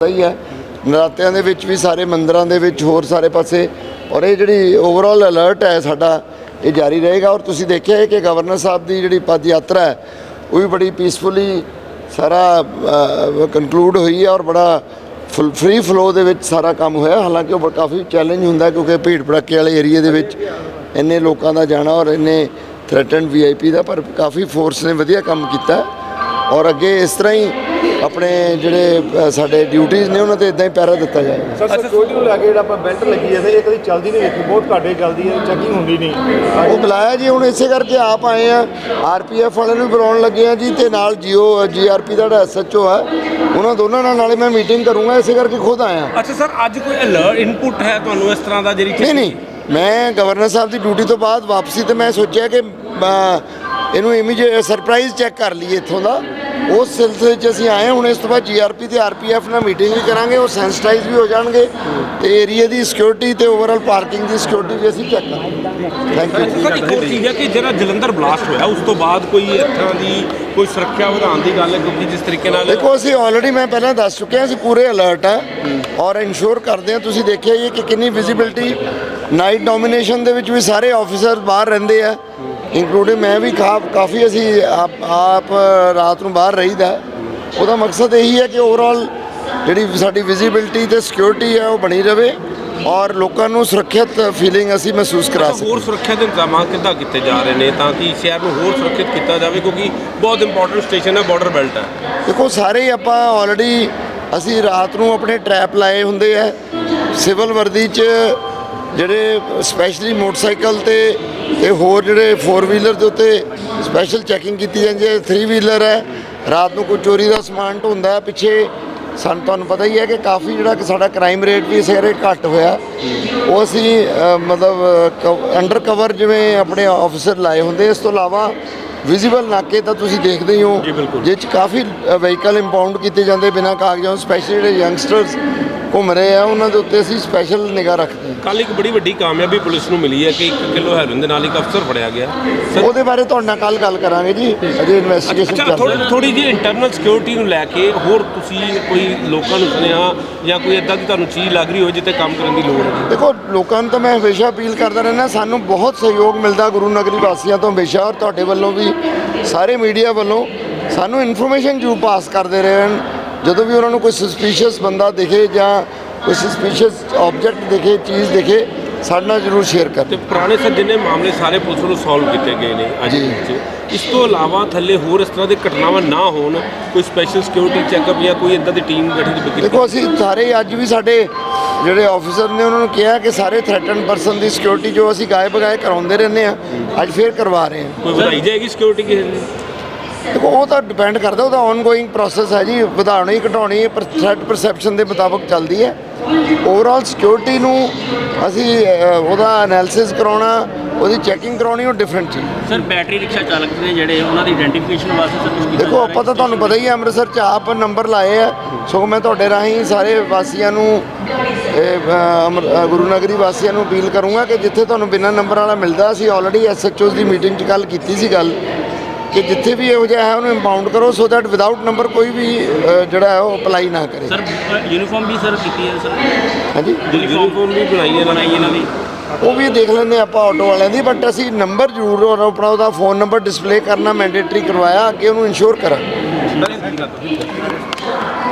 ਪਤਾ ਹੀ। ਹੈ ਨਰਾਤਿਆਂ ਦੇ ਵਿੱਚ ਵੀ ਸਾਰੇ ਮੰਦਰਾਂ ਦੇ ਵਿੱਚ ਹੋਰ ਸਾਰੇ ਪਾਸੇ। ਔਰ ਇਹ ਜਿਹੜੀ ਓਵਰਆਲ ਅਲਰਟ ਹੈ ਸਾਡਾ, ਇਹ ਜਾਰੀ ਰਹੇਗਾ। ਔਰ ਤੁਸੀਂ ਦੇਖਿਆ ਹੈ ਕਿ ਗਵਰਨਰ ਸਾਹਿਬ ਦੀ ਜਿਹੜੀ ਪਦ ਯਾਤਰਾ ਹੈ, ਉਹ ਵੀ ਬੜੀ ਪੀਸਫੁਲੀ ਸਾਰਾ ਕੰਕਲੂਡ ਹੋਈ ਹੈ ਔਰ ਬੜਾ ਫ੍ਰੀ ਫਲੋ ਦੇ ਵਿੱਚ ਸਾਰਾ ਕੰਮ ਹੋਇਆ। ਹਾਲਾਂਕਿ ਉਹ ਬ- ਕਾਫੀ ਚੈਲੰਜ ਹੁੰਦਾ ਕਿਉਂਕਿ ਭੀੜ ਭੜੱਕੇ ਵਾਲੇ ਏਰੀਆ ਦੇ ਵਿੱਚ ਇੰਨੇ ਲੋਕਾਂ ਦਾ ਜਾਣਾ ਔਰ ਇੰਨੇ ਥ੍ਰੈਟਨਡ ਵੀਆਈਪੀ ਦਾ, ਪਰ ਕਾਫੀ ਫੋਰਸ ਨੇ ਵਧੀਆ ਕੰਮ ਕੀਤਾ। ਔਰ ਅੱਗੇ ਇਸ ਤਰ੍ਹਾਂ ਹੀ ਆਪਣੇ ਜਿਹੜੇ ਸਾਡੇ ਡਿਊਟੀਆਂ ਨੇ ਉਹਨਾਂ ਤੇ ਇਦਾਂ ਹੀ ਪੈਰਾ ਦਿੱਤਾ ਜਾਏਗਾ ਸਰ ਸਿਕਿਉਰਿਟੀ ਨੂੰ ਲੈ ਕੇ ਜਿਹੜਾ ਆਪਾਂ ਬੈਲਟ ਲੱਗੀ ਹੈ ਤੇ ਇਹ ਕਦੀ ਚੱਲਦੀ ਨਹੀਂ ਵੇਖੀ ਬਹੁਤ ਘੱਟੇ ਚੱਲਦੀ ਹੈ ਚੈਕਿੰਗ ਹੁੰਦੀ ਨਹੀਂ। ਉਹ ਬੁਲਾਇਆ ਜੀ ਹੁਣ ਇਸੇ ਕਰਕੇ ਆਪ ਆਏ ਆ। ਆਰਪੀਐਫ ਵਾਲਿਆਂ ਨੂੰ ਬੁਲਾਉਣ ਲੱਗੇ ਆ ਜੀ ਤੇ ਨਾਲ ਜੀਓ ਜੀਆਰਪੀ ਦਾ ਜਿਹੜਾ ਐਸਐਚਓ ਹੈ ਉਹਨਾਂ ਦੋਨਾਂ ਨਾਲ ਨਾਲੇ ਮੈਂ ਮੀਟਿੰਗ ਕਰੂੰਗਾ ਇਸੇ ਕਰਕੇ ਖੁਦ ਆਇਆ। ਅੱਛਾ ਸਰ ਅੱਜ ਕੋਈ ਅਲਰਟ ਇਨਪੁਟ ਹੈ ਤੁਹਾਨੂੰ ਇਸ ਤਰ੍ਹਾਂ ਦਾ ਜਿਹੜੀ ਨਹੀਂ ਨਹੀਂ ਮੈਂ ਗਵਰਨਰ ਸਾਹਿਬ ਦੀ ਡਿਊਟੀ ਤੋਂ ਬਾਅਦ ਵਾਪਸੀ ਤੇ ਮੈਂ ਸੋਚਿਆ ਕਿ ਇਹਨੂੰ ਇਮੀਡੀਏਟ ਸਰਪ੍ਰਾਈਜ਼ ਚੈੱਕ ਕਰ ਲਈਏ ਇੱਥੋਂ ਦਾ। ਉਸ ਸਿਲਸਿਲੇ 'ਚ ਅਸੀਂ ਆਏ। ਹੁਣ ਇਸ ਤੋਂ ਬਾਅਦ ਜੀਆਰਪੀ ਤੇ ਆਰਪੀਐਫ ਨਾਲ ਮੀਟਿੰਗ ਵੀ ਕਰਾਂਗੇ ਉਹ ਸੈਂਸਿਟਾਈਜ਼ ਵੀ ਹੋ ਜਾਣਗੇ ਤੇ ਏਰੀਆ ਦੀ ਸਿਕਿਉਰਿਟੀ ਤੇ ਓਵਰਆਲ ਪਾਰਕਿੰਗ ਦੀ ਸਿਕਿਉਰਿਟੀ ਵੀ ਅਸੀਂ ਚੈੱਕ ਕਰਾਂਗੇ। ਥੈਂਕ ਯੂ ਸਰ ਇੱਕ ਹੋਰ ਚੀਜ਼ ਹੈ ਕਿ ਜਿਹੜਾ ਜਲੰਧਰ ਬਲਾਸਟ ਹੋਇਆ ਉਸ ਤੋਂ ਬਾਅਦ ਕੋਈ ਤਰ੍ਹਾਂ ਦੀ ਕੋਈ ਸੁਰੱਖਿਆ ਵਧਾਉਣ ਦੀ ਗੱਲ ਕਿਉਂਕਿ ਜਿਸ ਤਰੀਕੇ ਨਾਲ ਦੇਖੋ ਅਸੀਂ ਆਲਰੇਡੀ ਮੈਂ ਪਹਿਲਾਂ ਦੱਸ ਚੁੱਕਿਆ ਅਸੀਂ ਪੂਰੇ ਅਲਰਟ ਆ ਔਰ ਇਨਸ਼ੋਰ ਕਰਦੇ ਆ ਤੁਸੀਂ ਦੇਖਿਆ ਹੈ ਕਿ ਕਿੰਨੀ ਵਿਜ਼ਿਬਿਲਟੀ ਨਾਈਟ ਡੋਮੀਨੇਸ਼ਨ ਦੇ ਵਿੱਚ ਵੀ ਸਾਰੇ ਆਫੀਸਰ ਬਾਹਰ ਰਹਿੰਦੇ ਆ। ਇੰਕਲੂਡਿੰਗ ਮੈਂ ਵੀ ਕਾਫੀ ਅਸੀਂ ਆਪ ਆਪ ਰਾਤ ਨੂੰ ਬਾਹਰ ਰਹੀਦਾ ਉਹਦਾ ਮਕਸਦ ਇਹੀ ਹੈ ਕਿ ਓਵਰਆਲ ਜਿਹੜੀ ਸਾਡੀ ਵਿਜ਼ਿਬਿਲਟੀ ਤੇ ਸਿਕਿਉਰਿਟੀ ਹੈ ਉਹ ਬਣੀ ਰਵੇ ਔਰ ਲੋਕਾਂ ਨੂੰ ਸੁਰੱਖਿਅਤ ਫੀਲਿੰਗ ਅਸੀਂ ਮਹਿਸੂਸ ਕਰਾ ਸਕੀਏ ਹੋਰ ਸੁਰੱਖਿਆ ਦੇ ਇੰਤਜ਼ਾਮਾਂ ਕਿੱਦਾਂ ਕੀਤੇ ਜਾ ਰਹੇ ਨੇ? ਤਾਂ ਕਿ ਸ਼ਹਿਰ ਨੂੰ ਹੋਰ ਸੁਰੱਖਿਅਤ ਕੀਤਾ ਜਾਵੇ ਕਿਉਂਕਿ ਬਹੁਤ ਇੰਪੋਰਟੈਂਟ ਸਟੇਸ਼ਨ ਹੈ ਬਾਰਡਰ ਬੈਲਟ ਹੈ। ਦੇਖੋ ਸਾਰੇ ਹੀ ਆਪਾਂ ਆਲਰੇਡੀ ਅਸੀਂ ਰਾਤ ਨੂੰ ਆਪਣੇ ਟਰੈਪ ਲਾਏ ਹੁੰਦੇ ਆ। ਸਿਵਲ ਵਰਦੀ 'ਚ ਜਿਹੜੇ ਸਪੈਸ਼ਲੀ ਮੋਟਰਸਾਈਕਲ ਤੇ ਤੇ ਹੋਰ ਜਿਹੜੇ 4 ਵੀਲਰ ਦੇ ਉੱਤੇ ਸਪੈਸ਼ਲ ਚੈਕਿੰਗ ਕੀਤੀ ਜਾਂਦੀ ਹੈ 3 ਵੀਲਰ ਹੈ ਰਾਤ ਨੂੰ ਕੋਈ ਚੋਰੀ ਦਾ ਸਮਾਨ ਢੁੰਦਾ ਹੈ ਪਿੱਛੇ ਸਾਨੂੰ ਤੁਹਾਨੂੰ ਪਤਾ ਹੀ ਹੈ ਕਿ ਕਾਫੀ ਜਿਹੜਾ ਸਾਡਾ ਕ੍ਰਾਈਮ ਰੇਟ ਵੀ ਏਰੀਏ ਘੱਟ ਹੋਇਆ ਉਹ ਅਸੀਂ ਮਤਲਬ ਅੰਡਰ ਕਵਰ ਜਿਵੇਂ ਆਪਣੇ ਆਫੀਸਰ ਲਾਏ ਹੁੰਦੇ ਇਸ ਤੋਂ ਇਲਾਵਾ ਵਿਜ਼ੀਬਲ ਨਾਕੇ ਤਾਂ ਤੁਸੀਂ ਦੇਖਦੇ ਹੀ ਹੋ ਜੀ, ਬਿਲਕੁਲ। ਜਿਹ 'ਚ ਕਾਫੀ ਵਹੀਕਲ ਇੰਪਾਊਂਡ ਕੀਤੇ ਜਾਂਦੇ ਬਿਨਾਂ ਕਾਗਜ਼ਾਂ ਸਪੈਸ਼ਲੀ ਜਿਹੜੇ ਯੰਗਸਟਰਸ ਘੁੰਮ ਰਹੇ ਆ ਉਹਨਾਂ ਦੇ ਉੱਤੇ ਅਸੀਂ ਸਪੈਸ਼ਲ ਨਿਗਾਹ ਰੱਖਦੇ ਹਾਂ। ਕੱਲ ਇੱਕ ਬੜੀ ਵੱਡੀ ਕਾਮਯਾਬੀ ਪੁਲਿਸ ਨੂੰ ਮਿਲੀ ਹੈ ਕਿ 1 ਕਿਲੋ ਹੈਰੋਇਨ ਦੇ ਨਾਲ ਇੱਕ ਅਫਸਰ ਫੜਿਆ ਗਿਆ। ਸਰ ਉਹਦੇ ਬਾਰੇ ਤੁਹਾਡੇ ਨਾਲ ਕੱਲ ਗੱਲ ਕਰਾਂਗੇ ਜੀ ਅਜੇ ਇਨਵੈਸਟੀਗੇਸ਼ਨ ਅੱਛਾ ਚੱਲ ਰਹੀ। ਹੈ ਥੋੜੀ ਜਿਹੀ ਇੰਟਰਨਲ ਸਿਕਿਉਰਿਟੀ ਨੂੰ ਲੈ ਕੇ ਹੋਰ ਤੁਸੀਂ ਕੋਈ ਲੋਕਾਂ ਨੂੰ ਸੁਣਿਆ ਜਾਂ ਕੋਈ ਇਦਾਂ ਦੀ ਤੁਹਾਨੂੰ ਚੀਜ਼ ਲੱਗ ਰਹੀ ਹੋਵੇ ਜਿੱਤੇ ਕੰਮ ਕਰਨ ਦੀ ਲੋੜ ਹੈ ਦੇਖੋ ਲੋਕਾਂ ਨੂੰ ਤਾਂ ਮੈਂ ਹਮੇਸ਼ਾ ਅਪੀਲ ਕਰਦਾ ਰਹਿੰਦਾ ਸਾਨੂੰ ਬਹੁਤ ਸਹਿਯੋਗ ਮਿਲਦਾ ਗੁਰੂ ਨਗਰੀ ਵਾਸੀਆਂ ਤੋਂ ਹਮੇਸ਼ਾ ਔਰ ਤੁਹਾਡੇ ਵੱਲੋਂ ਵੀ ਸਾਰੇ ਮੀਡੀਆ ਵੱਲੋਂ। ਸਾਨੂੰ ਇਨਫੋਰਮੇਸ਼ਨ ਜੂ ਪਾਸ ਕਰਦੇ ਰਹੇ ਹਨ ਜਦੋਂ ਵੀ ਉਹਨਾਂ ਨੂੰ ਕੋਈ ਸਸਪੀਸ਼ੀਅਸ ਬੰਦਾ ਦਿਖੇ ਜਾਂ ਕੋਈ ਸਸਪੀਸ਼ੀਅਸ ਆਬਜੈਕਟ ਦਿਖੇ ਚੀਜ਼ ਦਿਖੇ ਸਾਡੇ ਨਾਲ ਜ਼ਰੂਰ ਸ਼ੇਅਰ ਤੇ ਕਰਨ ਪੁਰਾਣੇ ਸਰ ਜਿੰਨੇ ਮਾਮਲੇ ਸਾਰੇ ਪੁਲਿਸ ਵੱਲੋਂ ਸੋਲਵ ਕੀਤੇ ਗਏ ਨੇ ਅੱਜ ਵਿੱਚ। ਇਸ ਤੋਂ ਇਲਾਵਾ ਥੱਲੇ ਹੋਰ ਇਸ ਤਰ੍ਹਾਂ ਦੇ ਘਟਨਾਵਾਂ ਨਾ ਹੋਣ ਕੋਈ ਸਪੈਸ਼ਲ ਸਿਕਿਉਰਿਟੀ ਚੈੱਕਅਪ ਜਾਂ ਕੋਈ ਇਦਾਂ ਦੀ ਟੀਮ ਗਠਿਤ ਕੀਤੀ ਦੇਖੋ ਅਸੀਂ ਸਾਰੇ ਅੱਜ ਵੀ ਸਾਡੇ ਜਿਹੜੇ ਆਫੀਸਰ ਨੇ ਉਹਨਾਂ ਨੂੰ ਕਿਹਾ ਕਿ ਸਾਰੇ ਥ੍ਰੈਟਨ ਪਰਸਨ ਦੀ ਸਿਕਿਉਰਿਟੀ ਜੋ ਅਸੀਂ ਗਾਇਬ ਬਗਾਏ ਕਰਾਉਂਦੇ ਰਹਿੰਦੇ ਆ ਅੱਜ ਫੇਰ ਕਰਵਾ ਰਹੇ ਹਾਂ। ਕੋਈ ਵਧਾਈ ਜਾਏਗੀ ਸਿਕਿਉਰਿਟੀ ਕਿਸੇ ਦੀ ਦੇਖੋ ਉਹ ਤਾਂ ਡਿਪੈਂਡ ਕਰਦਾ ਉਹਦਾ ਆਨਗੋਇੰਗ ਪ੍ਰੋਸੈਸ ਹੈ ਜੀ ਵਧਾਉਣੀ ਘਟਾਉਣੀ ਪਰ ਥ੍ਰੈਟ ਪਰਸੈਪਸ਼ਨ ਦੇ ਮੁਤਾਬਕ ਚੱਲਦੀ ਹੈ। ਓਵਰਆਲ ਸਿਕਿਉਰਿਟੀ ਨੂੰ ਅਸੀਂ ਉਹਦਾ ਐਨਾਲਿਸਿਸ ਕਰਾਉਣਾ ਉਹਦੀ ਚੈਕਿੰਗ ਕਰਾਉਣੀ ਉਹ ਡਿਫਰੈਂਟ ਚੀਜ਼। ਸਰ ਬੈਟਰੀ ਰਿਕਸ਼ਾ ਚਾਲਕ ਨੇ ਜਿਹੜੇ ਉਹਨਾਂ ਦੀ ਆਇਡੈਂਟੀਫਿਕੇਸ਼ਨ ਵਾਸਤੇ ਸਰ ਕੁਝ ਦੇਖੋ ਆਪਾਂ ਤਾਂ ਤੁਹਾਨੂੰ ਪਤਾ ਹੀ ਹੈ ਅੰਮ੍ਰਿਤਸਰ ਚ ਆਪ ਨੰਬਰ ਲਾਏ ਆ ਸੋ ਮੈਂ ਤੁਹਾਡੇ ਰਾਹੀਂ ਸਾਰੇ ਵਾਸੀਆਂ ਨੂੰ ਗੁਰੂ ਨਗਰੀ ਵਾਸੀਆਂ ਨੂੰ ਅਪੀਲ ਕਰੂੰਗਾ ਕਿ ਜਿੱਥੇ ਤੁਹਾਨੂੰ ਬਿਨਾਂ ਨੰਬਰ ਵਾਲਾ ਮਿਲਦਾ ਅਸੀਂ ਆਲਰੇਡੀ ਐਸਐਚਓਸ ਦੀ ਮੀਟਿੰਗ 'ਚ ਗੱਲ ਕੀਤੀ ਸੀ ਗੱਲ ਕਿ ਜਿੱਥੇ ਵੀ ਇਹੋ ਜਿਹਾ ਹੈ ਉਹਨੂੰ ਇੰਪਾਊਂਡ ਕਰੋ ਸੋ ਦੈਟ ਵਿਦਆਊਟ ਨੰਬਰ ਕੋਈ ਵੀ ਜਿਹੜਾ ਹੈ ਉਹ ਅਪਲਾਈ ਨਾ ਕਰੇ। ਸਰ ਯੂਨੀਫਾਰਮ ਵੀ ਸਰ ਕੀਤੀ ਹੈ ਸਰ? ਹਾਂਜੀ? ਯੂਨੀਫਾਰਮ ਵੀ ਬਣਾਈ ਹੈ ਬਣਾਈ ਇਹਨਾਂ ਦੀ। ਉਹ ਵੀ ਦੇਖ ਲੈਂਦੇ ਆਪਾਂ ਆਟੋ ਵਾਲਿਆਂ ਦੀ ਬਟ ਅਸੀਂ ਨੰਬਰ ਜ਼ਰੂਰ ਆਪਣਾ ਉਹਦਾ ਫੋਨ ਨੰਬਰ ਡਿਸਪਲੇ ਕਰਨਾ ਮੈਂਡੇਟਰੀ ਕਰਵਾਇਆ ਅੱਗੇ ਉਹਨੂੰ ਇਨਸ਼ੋਰ ਕਰਾਂਗੇ।